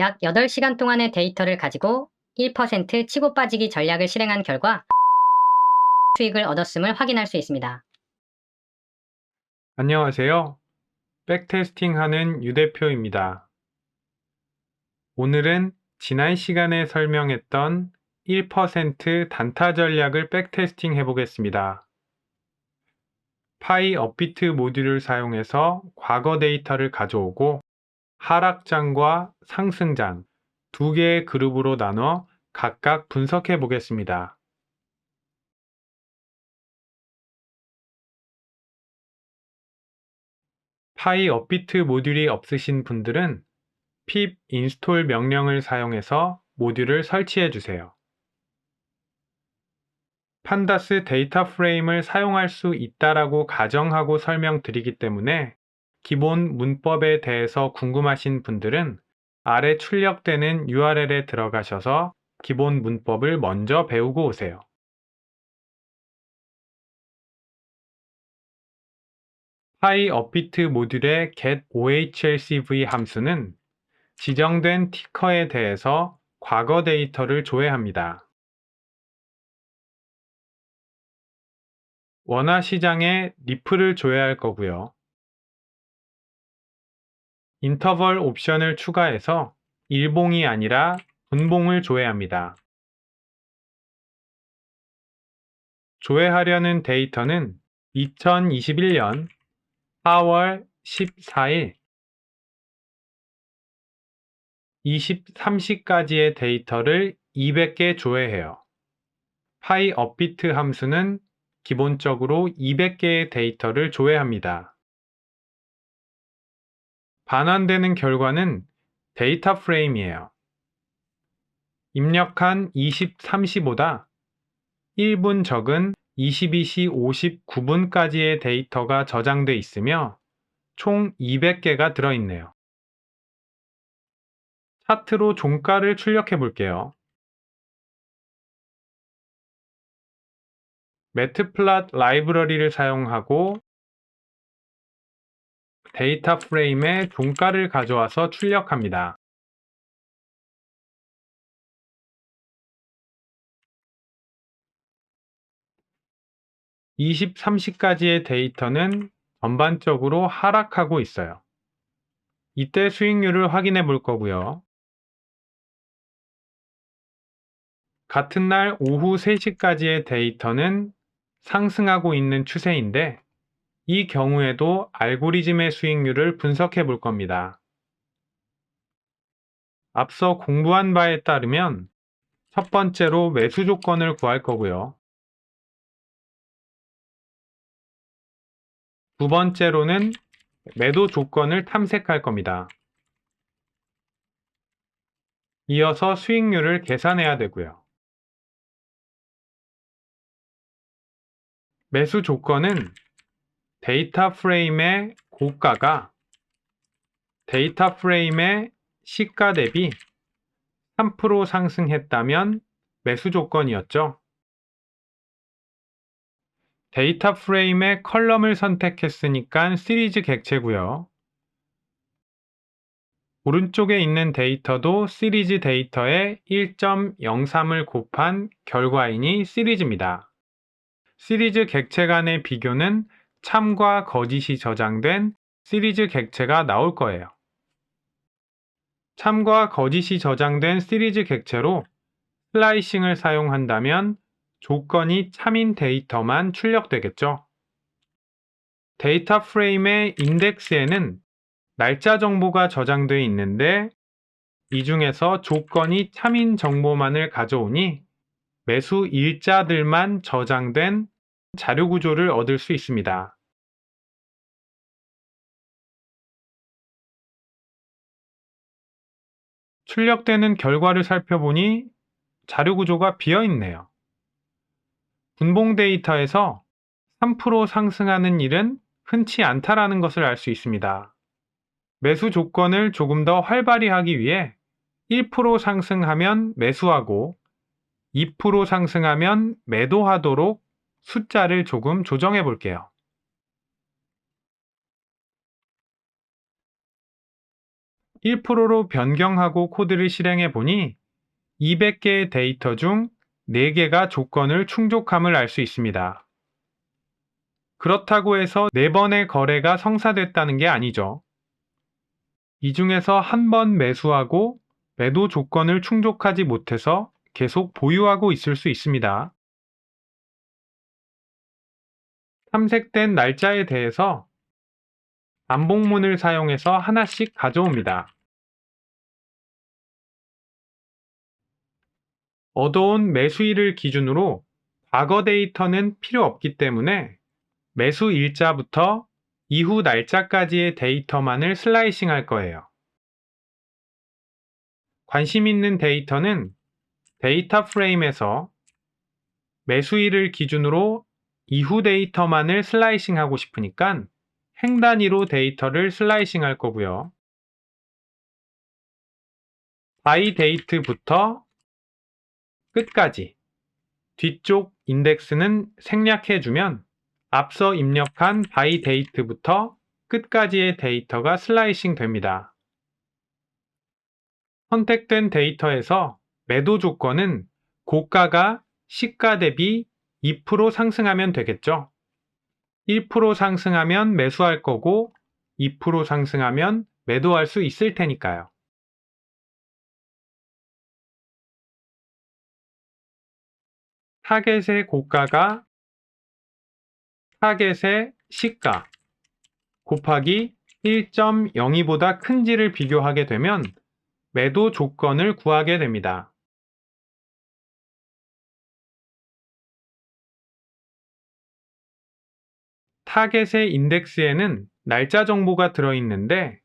약 8시간 동안의 데이터를 가지고 1% 치고 빠지기 전략을 실행한 결과 수익을 얻었음을 확인할 수 있습니다. 안녕하세요. 백테스팅 하는 유 대표입니다. 오늘은 지난 시간에 설명했던 1% 단타 전략을 백테스팅 해보겠습니다. 파이 업비트 모듈을 사용해서 과거 데이터를 가져오고 하락장과 상승장 두 개의 그룹으로 나눠 각각 분석해 보겠습니다. 파이 업비트 모듈이 없으신 분들은 pip install 명령을 사용해서 모듈을 설치해 주세요. 판다스 데이터 프레임을 사용할 수 있다라고 가정하고 설명드리기 때문에 기본 문법에 대해서 궁금하신 분들은 아래 출력되는 URL에 들어가셔서 기본 문법을 먼저 배우고 오세요. 파이 업비트 모듈의 get ohlcv 함수는 지정된 티커에 대해서 과거 데이터를 조회합니다. 원화 시장에 리플을 조회할 거고요. 인터벌 옵션을 추가해서 일봉이 아니라 분봉을 조회합니다. 조회하려는 데이터는 2021년 4월 14일 23시까지의 데이터를 200개 조회해요. 파이 업비트 함수는 기본적으로 200개의 데이터를 조회합니다. 반환되는 결과는 데이터 프레임이에요. 입력한 23시보다 1분 적은 22시 59분까지의 데이터가 저장돼 있으며 총 200개가 들어있네요. 차트로 종가를 출력해 볼게요. 매트플랫 라이브러리를 사용하고 데이터 프레임에 종가를 가져와서 출력합니다. (23시까지의) 데이터는 전반적으로 하락하고 있어요. 이때 수익률을 확인해 볼 거고요. 같은 날 오후 3시까지의 데이터는 상승하고 있는 추세인데 이 경우에도 알고리즘의 수익률을 분석해 볼 겁니다. 앞서 공부한 바에 따르면 첫 번째로 매수 조건을 구할 거고요. 두 번째로는 매도 조건을 탐색할 겁니다. 이어서 수익률을 계산해야 되고요. 매수 조건은 데이터 프레임의 고가가 데이터 프레임의 시가 대비 3% 상승했다면 매수 조건이었죠. 데이터 프레임의 컬럼을 선택했으니까 시리즈 객체고요. 오른쪽에 있는 데이터도 시리즈 데이터의 1.03을 곱한 결과이니 시리즈입니다. 시리즈 객체 간의 비교는 참과 거짓이 저장된 시리즈 객체가 나올 거예요. 참과 거짓이 저장된 시리즈 객체로 슬라이싱을 사용한다면 조건이 참인 데이터만 출력되겠죠. 데이터 프레임의 인덱스에는 날짜 정보가 저장되어 있는데 이 중에서 조건이 참인 정보만을 가져오니 매수 일자들만 저장된 자료 구조를 얻을 수 있습니다. 출력되는 결과를 살펴보니 자료 구조가 비어 있네요. 분봉 데이터에서 3% 상승하는 일은 흔치 않다라는 것을 알 수 있습니다. 매수 조건을 조금 더 활발히 하기 위해 1% 상승하면 매수하고 2% 상승하면 매도하도록 숫자를 조금 조정해 볼게요. 1%로 변경하고 코드를 실행해 보니 200개의 데이터 중 4개가 조건을 충족함을 알 수 있습니다. 그렇다고 해서 4번의 거래가 성사됐다는 게 아니죠. 이 중에서 한 번 매수하고 매도 조건을 충족하지 못해서 계속 보유하고 있을 수 있습니다. 탐색된 날짜에 대해서 반복문을 사용해서 하나씩 가져옵니다. 얻어온 매수일을 기준으로 과거 데이터는 필요 없기 때문에 매수 일자부터 이후 날짜까지의 데이터만을 슬라이싱 할 거예요. 관심 있는 데이터는 데이터 프레임에서 매수일을 기준으로 이후 데이터만을 슬라이싱 하고 싶으니까 행 단위로 데이터를 슬라이싱 할 거고요. 바이 데이트부터 끝까지 뒤쪽 인덱스는 생략해주면 앞서 입력한 바이 데이트부터 끝까지의 데이터가 슬라이싱 됩니다. 선택된 데이터에서 매도 조건은 고가가 시가 대비 2% 상승하면 되겠죠. 1% 상승하면 매수할 거고 2% 상승하면 매도할 수 있을 테니까요. 타겟의 고가가 타겟의 시가 곱하기 1.02보다 큰지를 비교하게 되면 매도 조건을 구하게 됩니다. 타겟의 인덱스에는 날짜 정보가 들어있는데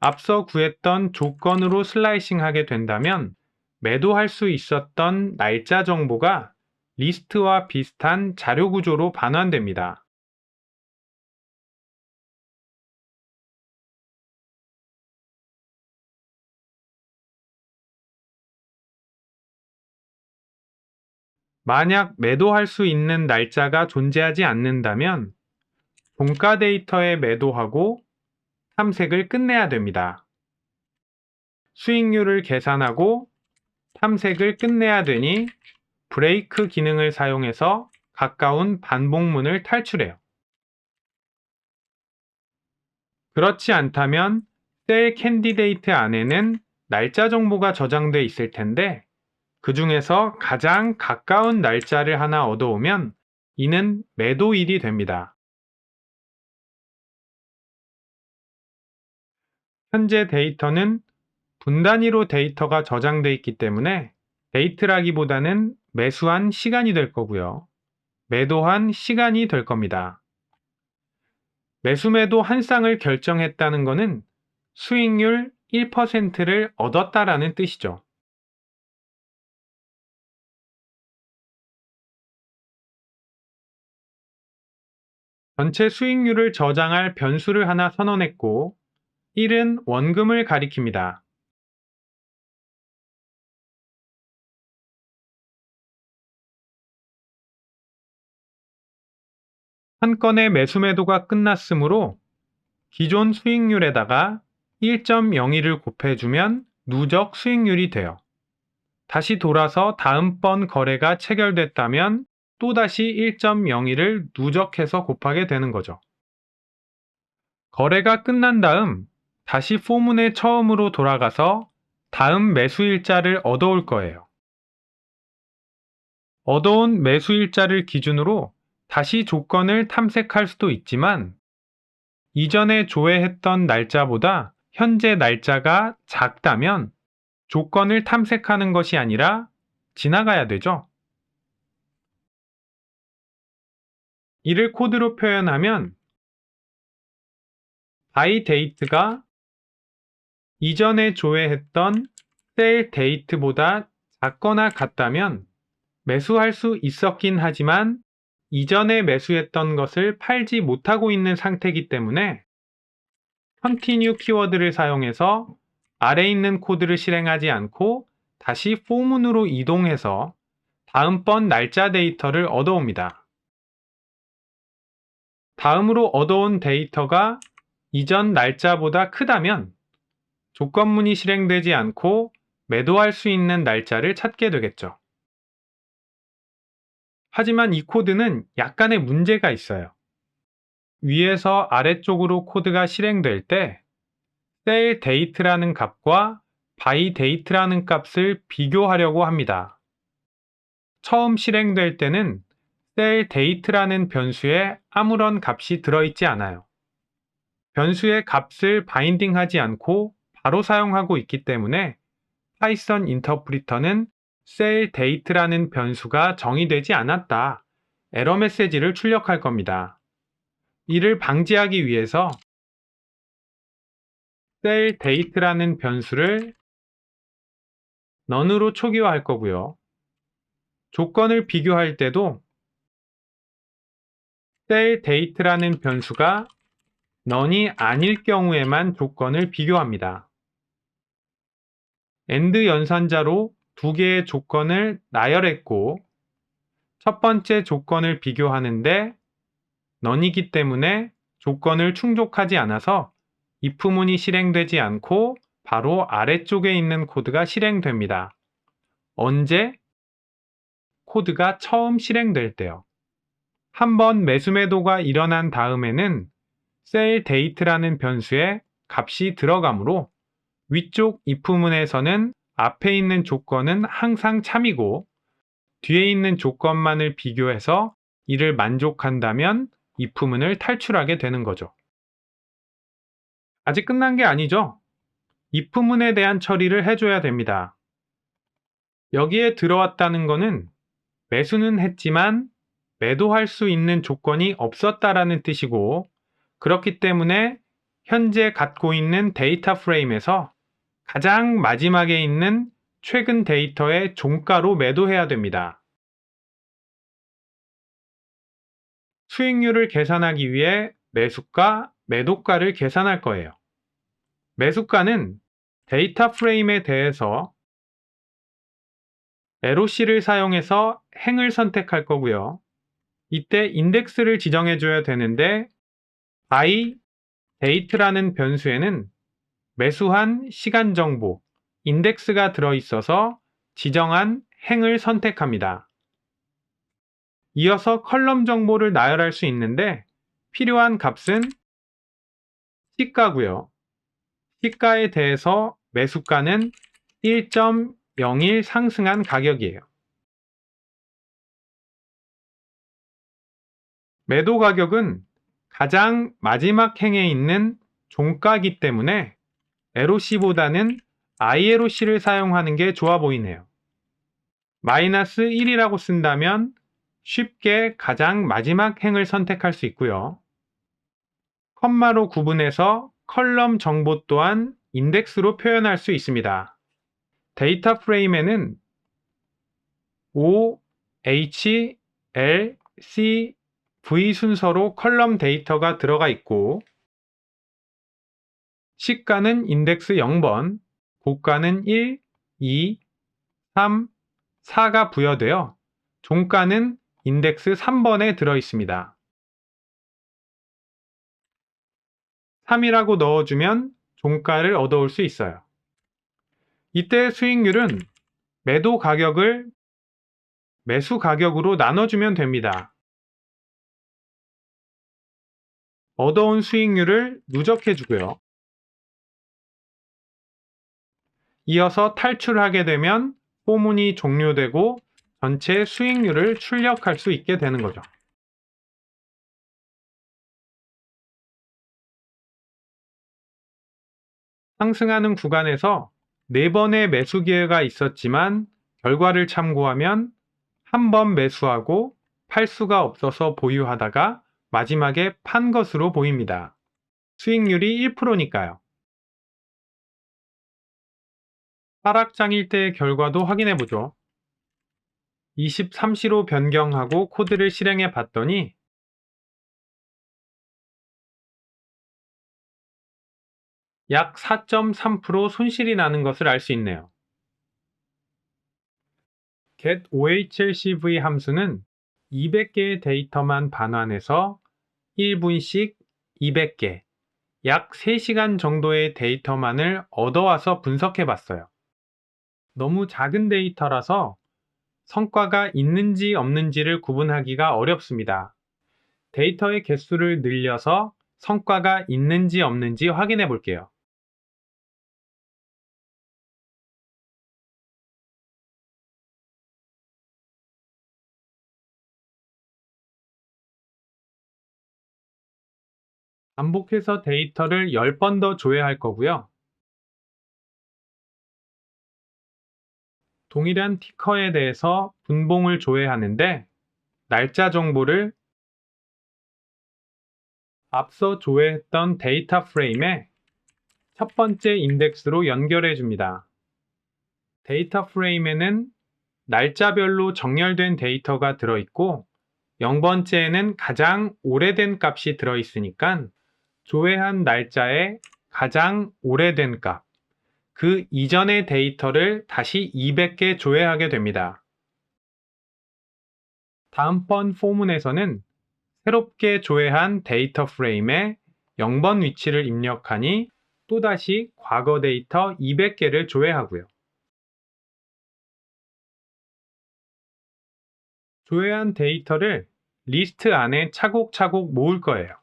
앞서 구했던 조건으로 슬라이싱 하게 된다면 매도할 수 있었던 날짜 정보가 리스트와 비슷한 자료 구조로 반환됩니다. 만약 매도할 수 있는 날짜가 존재하지 않는다면 종가 데이터에 매도하고 탐색을 끝내야 됩니다. 수익률을 계산하고 탐색을 끝내야 되니 브레이크 기능을 사용해서 가까운 반복문을 탈출해요. 그렇지 않다면 셀 캔디데이트 안에는 날짜 정보가 저장돼 있을 텐데 그 중에서 가장 가까운 날짜를 하나 얻어오면 이는 매도일이 됩니다. 현재 데이터는 분 단위로 데이터가 저장돼 있기 때문에 데이트라기보다는 매수한 시간이 될 거고요. 매도한 시간이 될 겁니다. 매수 매도 한 쌍을 결정했다는 것은 수익률 1%를 얻었다라는 뜻이죠. 전체 수익률을 저장할 변수를 하나 선언했고 1은 원금을 가리킵니다. 한 건의 매수 매도가 끝났으므로 기존 수익률에다가 1.02를 곱해주면 누적 수익률이 돼요. 다시 돌아서 다음번 거래가 체결됐다면 또다시 1.02를 누적해서 곱하게 되는 거죠. 거래가 끝난 다음 다시 포문에 처음으로 돌아가서 다음 매수일자를 얻어올 거예요. 얻어온 매수일자를 기준으로 다시 조건을 탐색할 수도 있지만 이전에 조회했던 날짜보다 현재 날짜가 작다면 조건을 탐색하는 것이 아니라 지나가야 되죠. 이를 코드로 표현하면 by date가 이전에 조회했던 셀 데이트보다 작거나 같다면 매수할 수 있었긴 하지만 이전에 매수했던 것을 팔지 못하고 있는 상태이기 때문에 continue 키워드를 사용해서 아래 있는 코드를 실행하지 않고 다시 포문으로 이동해서 다음번 날짜 데이터를 얻어옵니다. 다음으로 얻어온 데이터가 이전 날짜보다 크다면 조건문이 실행되지 않고 매도할 수 있는 날짜를 찾게 되겠죠. 하지만 이 코드는 약간의 문제가 있어요. 위에서 아래쪽으로 코드가 실행될 때 sell date라는 값과 buy date라는 값을 비교하려고 합니다. 처음 실행될 때는 sell date라는 변수에 아무런 값이 들어있지 않아요. 변수의 값을 바인딩하지 않고 바로 사용하고 있기 때문에 파이썬 인터프리터는 sell date라는 변수가 정의되지 않았다. 에러 메시지를 출력할 겁니다. 이를 방지하기 위해서 sell date라는 변수를 none으로 초기화할 거고요. 조건을 비교할 때도 sell date라는 변수가 none이 아닐 경우에만 조건을 비교합니다. AND 연산자로 두 개의 조건을 나열했고 첫 번째 조건을 비교하는데 none이기 때문에 조건을 충족하지 않아서 if문이 실행되지 않고 바로 아래쪽에 있는 코드가 실행됩니다. 언제? 코드가 처음 실행될 때요. 한번 매수매도가 일어난 다음에는 sell date라는 변수에 값이 들어가므로 위쪽 if문에서는 앞에 있는 조건은 항상 참이고 뒤에 있는 조건만을 비교해서 이를 만족한다면 if문을 탈출하게 되는 거죠. 아직 끝난 게 아니죠. if문에 대한 처리를 해줘야 됩니다. 여기에 들어왔다는 거는 매수는 했지만 매도할 수 있는 조건이 없었다라는 뜻이고 그렇기 때문에 현재 갖고 있는 데이터 프레임에서 가장 마지막에 있는 최근 데이터의 종가로 매도해야 됩니다. 수익률을 계산하기 위해 매수가, 매도가를 계산할 거예요. 매수가는 데이터 프레임에 대해서 LOC를 사용해서 행을 선택할 거고요. 이때 인덱스를 지정해 줘야 되는데 by date라는 변수에는 매수한 시간 정보, 인덱스가 들어있어서 지정한 행을 선택합니다. 이어서 컬럼 정보를 나열할 수 있는데 필요한 값은 시가고요. 시가에 대해서 매수가는 1.01 상승한 가격이에요. 매도 가격은 가장 마지막 행에 있는 종가기 때문에 LOC보다는 ILOC를 사용하는 게 좋아 보이네요. 마이너스 1이라고 쓴다면 쉽게 가장 마지막 행을 선택할 수 있고요. 컴마로 구분해서 컬럼 정보 또한 인덱스로 표현할 수 있습니다. 데이터 프레임에는 O, H, L, C, V 순서로 컬럼 데이터가 들어가 있고 시가는 인덱스 0번, 고가는 1, 2, 3, 4가 부여되어 종가는 인덱스 3번에 들어 있습니다. 3이라고 넣어주면 종가를 얻어올 수 있어요. 이때 수익률은 매도 가격을 매수 가격으로 나눠주면 됩니다. 얻어온 수익률을 누적해 주고요. 이어서 탈출하게 되면 포문이 종료되고 전체 수익률을 출력할 수 있게 되는 거죠. 상승하는 구간에서 4번의 매수 기회가 있었지만 결과를 참고하면 한 번 매수하고 팔 수가 없어서 보유하다가 마지막에 판 것으로 보입니다. 수익률이 1%니까요. 하락장일 때의 결과도 확인해 보죠. 23시로 변경하고 코드를 실행해 봤더니 약 4.3% 손실이 나는 것을 알 수 있네요. get ohlcv 함수는 200개의 데이터만 반환해서 1분씩 200개, 약 3시간 정도의 데이터만을 얻어와서 분석해 봤어요. 너무 작은 데이터라서 성과가 있는지 없는지를 구분하기가 어렵습니다. 데이터의 개수를 늘려서 성과가 있는지 없는지 확인해 볼게요. 반복해서 데이터를 10번 더 조회할 거고요. 동일한 티커에 대해서 분봉을 조회하는데 날짜 정보를 앞서 조회했던 데이터 프레임의 첫 번째 인덱스로 연결해 줍니다. 데이터 프레임에는 날짜별로 정렬된 데이터가 들어있고 0번째에는 가장 오래된 값이 들어있으니까 조회한 날짜에 가장 오래된 값, 그 이전의 데이터를 다시 200개 조회하게 됩니다. 다음번 포문에서는 새롭게 조회한 데이터 프레임에 0번 위치를 입력하니 또다시 과거 데이터 200개를 조회하고요. 조회한 데이터를 리스트 안에 차곡차곡 모을 거예요.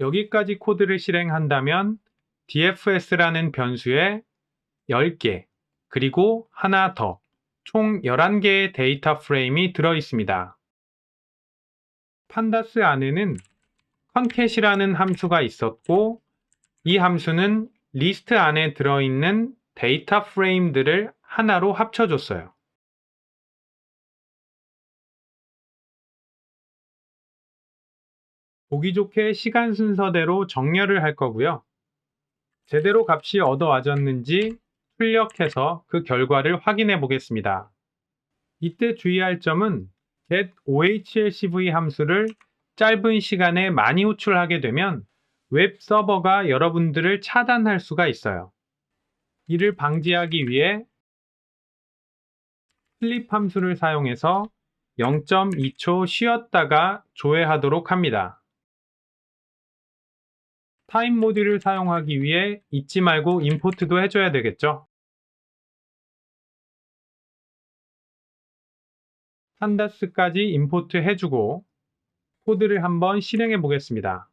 여기까지 코드를 실행한다면 dfs라는 변수에 10개, 그리고 하나 더, 총 11개의 데이터 프레임이 들어 있습니다. 판다스 안에는 컨캣이라는 함수가 있었고, 이 함수는 리스트 안에 들어있는 데이터 프레임들을 하나로 합쳐줬어요. 보기 좋게 시간 순서대로 정렬을 할 거고요. 제대로 값이 얻어와졌는지 출력해서 그 결과를 확인해 보겠습니다. 이때 주의할 점은 get ohlcv 함수를 짧은 시간에 많이 호출하게 되면 웹 서버가 여러분들을 차단할 수가 있어요. 이를 방지하기 위해 슬립 함수를 사용해서 0.2초 쉬었다가 조회하도록 합니다. 타임 모듈을 사용하기 위해 잊지 말고 임포트도 해줘야 되겠죠. 판다스까지 임포트 해주고 코드를 한번 실행해 보겠습니다.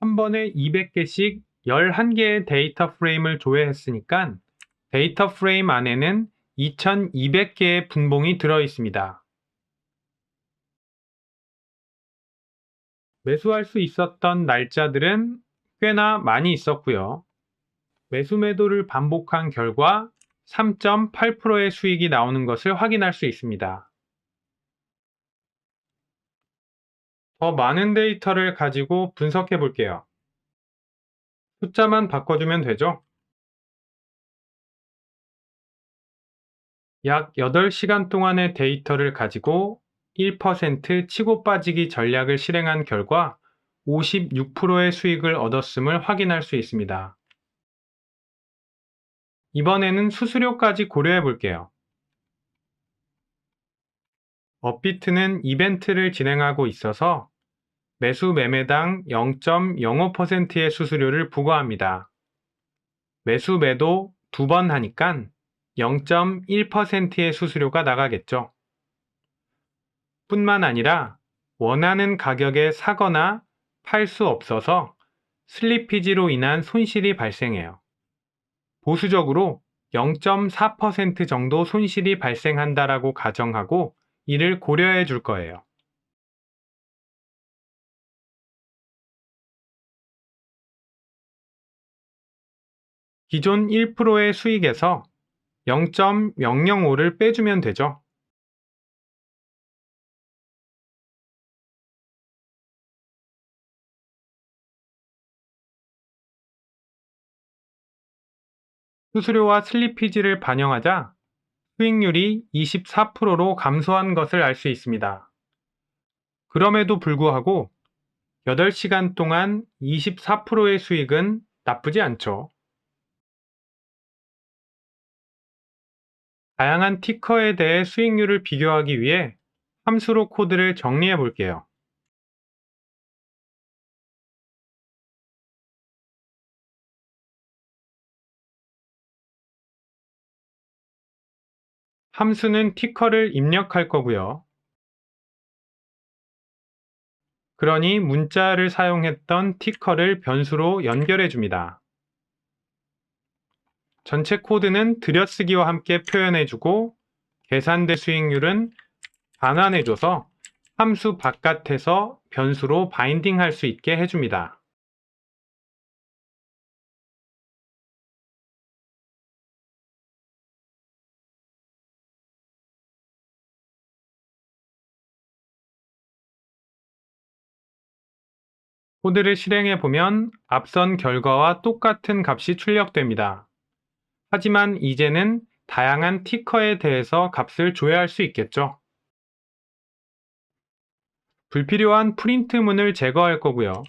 한 번에 200개씩 11개의 데이터 프레임을 조회했으니까 데이터 프레임 안에는 2200개의 분봉이 들어 있습니다. 매수할 수 있었던 날짜들은 꽤나 많이 있었고요. 매수 매도를 반복한 결과 3.8%의 수익이 나오는 것을 확인할 수 있습니다. 더 많은 데이터를 가지고 분석해 볼게요. 숫자만 바꿔주면 되죠? 약 8시간 동안의 데이터를 가지고 1% 치고 빠지기 전략을 실행한 결과 56%의 수익을 얻었음을 확인할 수 있습니다. 이번에는 수수료까지 고려해 볼게요. 업비트는 이벤트를 진행하고 있어서 매수 매매당 0.05%의 수수료를 부과합니다. 매수 매도 두 번 하니까 0.1%의 수수료가 나가겠죠. 뿐만 아니라 원하는 가격에 사거나 팔 수 없어서 슬리피지로 인한 손실이 발생해요. 보수적으로 0.4% 정도 손실이 발생한다라고 가정하고 이를 고려해 줄 거예요. 기존 1%의 수익에서 0.005를 빼주면 되죠. 수수료와 슬리피지를 반영하자 수익률이 24%로 감소한 것을 알 수 있습니다. 그럼에도 불구하고 8시간 동안 24%의 수익은 나쁘지 않죠. 다양한 티커에 대해 수익률을 비교하기 위해 함수로 코드를 정리해 볼게요. 함수는 티커를 입력할 거고요. 그러니 문자를 사용했던 티커를 변수로 연결해 줍니다. 전체 코드는 들여쓰기와 함께 표현해 주고 계산대 수익률은 반환해 줘서 함수 바깥에서 변수로 바인딩할 수 있게 해줍니다. 코드를 실행해 보면 앞선 결과와 똑같은 값이 출력됩니다. 하지만 이제는 다양한 티커에 대해서 값을 조회할 수 있겠죠. 불필요한 프린트문을 제거할 거고요.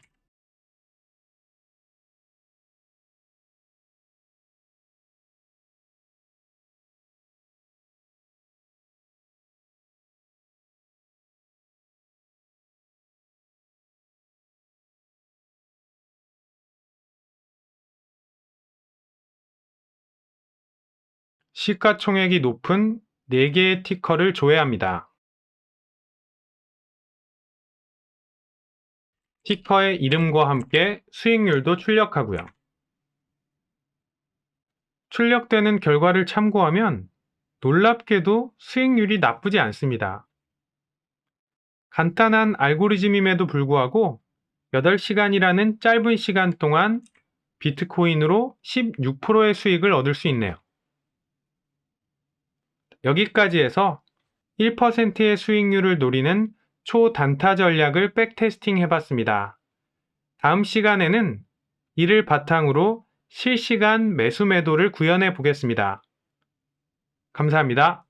시가총액이 높은 4개의 티커를 조회합니다. 티커의 이름과 함께 수익률도 출력하고요. 출력되는 결과를 참고하면 놀랍게도 수익률이 나쁘지 않습니다. 간단한 알고리즘임에도 불구하고 8시간이라는 짧은 시간 동안 비트코인으로 16%의 수익을 얻을 수 있네요. 여기까지 해서 1%의 수익률을 노리는 초단타 전략을 백테스팅 해봤습니다. 다음 시간에는 이를 바탕으로 실시간 매수 매도를 구현해 보겠습니다. 감사합니다.